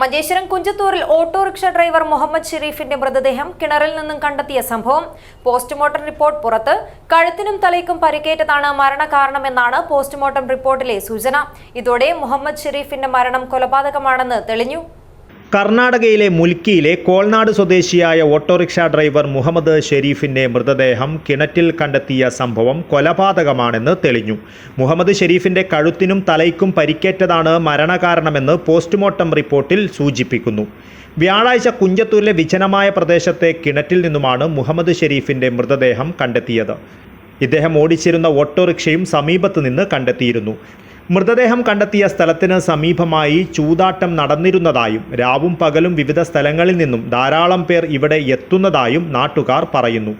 മഞ്ചേശ്വരം കുഞ്ചത്തൂരിൽ autorickshaw driver Muhammad ഷെരീഫിന്റെ മൃതദേഹം കിണറിൽ നിന്നും കണ്ടെത്തിയ സംഭവം. പോസ്റ്റ്മോർട്ടം റിപ്പോർട്ട് പുറത്ത്. കഴുത്തിനും തലയ്ക്കും പരിക്കേറ്റതാണ് മരണകാരണമെന്നാണ് പോസ്റ്റ്മോർട്ടം റിപ്പോർട്ടിലെ സൂചന. ഇതോടെ മുഹമ്മദ് ഷെരീഫിന്റെ മരണം കൊലപാതകമാണെന്ന് തെളിഞ്ഞു. കർണാടകയിലെ മുൽക്കിയിലെ കോൾനാട് സ്വദേശിയായ ഓട്ടോറിക്ഷ ഡ്രൈവർ മുഹമ്മദ് ഷെരീഫിന്റെ മൃതദേഹം കിണറ്റിൽ കണ്ടെത്തിയ സംഭവം കൊലപാതകമാണെന്ന് തെളിഞ്ഞു. മുഹമ്മദ് ഷെരീഫിന്റെ കഴുത്തിനും തലയ്ക്കും പരിക്കേറ്റതാണ് മരണകാരണമെന്ന് പോസ്റ്റ്മോർട്ടം റിപ്പോർട്ടിൽ സൂചിപ്പിക്കുന്നു. വ്യാഴാഴ്ച കുഞ്ചത്തൂരിലെ വിജനമായ പ്രദേശത്തെ കിണറ്റിൽ നിന്നുമാണ് മുഹമ്മദ് ഷെരീഫിന്റെ മൃതദേഹം കണ്ടെത്തിയത്. ഇദ്ദേഹം ഓടിച്ചിരുന്ന ഓട്ടോറിക്ഷയും സമീപത്ത് നിന്ന് കണ്ടെത്തിയിരുന്നു. മൃതദേഹം കണ്ടെത്തിയ സ്ഥലത്തിന് സമീപമായി ചൂതാട്ടം നടന്നിരുന്നതായും രാവും പകലും വിവിധ സ്ഥലങ്ങളിൽ നിന്നും ധാരാളം പേർ ഇവിടെ എത്തുന്നതായും നാട്ടുകാർ പറയുന്നു.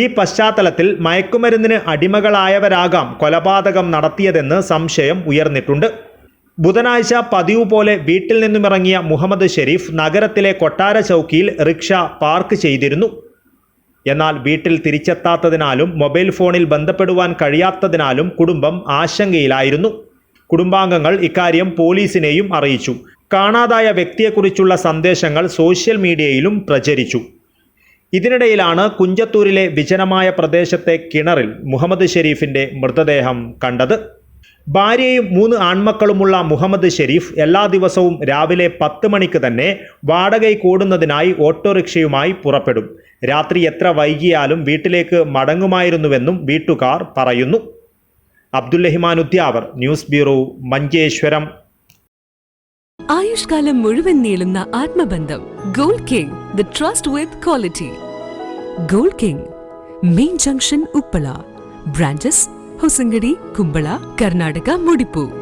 ഈ പശ്ചാത്തലത്തിൽ മയക്കുമരുന്നിന് അടിമകളായവരാകാം കൊലപാതകം നടത്തിയതെന്ന് സംശയം ഉയർന്നിട്ടുണ്ട്. ബുധനാഴ്ച പതിവ് പോലെ വീട്ടിൽ നിന്നുമിറങ്ങിയ മുഹമ്മദ് ഷെരീഫ് നഗരത്തിലെ കൊട്ടാര ചൗക്കിയിൽ റിക്ഷ പാർക്ക് ചെയ്തിരുന്നു. എന്നാൽ വീട്ടിൽ തിരിച്ചെത്താത്തതിനാലും മൊബൈൽ ഫോണിൽ ബന്ധപ്പെടുവാൻ കഴിയാത്തതിനാലും കുടുംബം ആശങ്കയിലായിരുന്നു. കുടുംബാംഗങ്ങൾ ഇക്കാര്യം പോലീസിനെയും അറിയിച്ചു. കാണാതായ വ്യക്തിയെക്കുറിച്ചുള്ള സന്ദേശങ്ങൾ സോഷ്യൽ മീഡിയയിലും പ്രചരിച്ചു. ഇതിനിടയിലാണ് കുഞ്ചത്തൂരിലെ വിജനമായ പ്രദേശത്തെ കിണറിൽ മുഹമ്മദ് ഷെരീഫിന്റെ മൃതദേഹം കണ്ടത്. ഭാര്യയും മൂന്ന് ആൺമക്കളുമുള്ള മുഹമ്മദ് ഷെരീഫ് എല്ലാ ദിവസവും രാവിലെ പത്ത് മണിക്ക് തന്നെ വാടകയ്ക്ക് ഓടുന്നതിനായി ഓട്ടോറിക്ഷയുമായി പുറപ്പെടും. രാത്രി എത്ര വൈകിയാലും വീട്ടിലേക്ക് മടങ്ങുമായിരുന്നുവെന്നും വീട്ടുകാർ പറയുന്നു. Abdullahiman Udyavar news bureau Manjeshwaram. ആയുഷ്കാലം മുഴുവൻ നീളുന്ന ആത്മബന്ധം gold king the trust with quality gold king main junction Uppala. Branches Hosangadi Kumbla Karnataka മുടിപ്പു.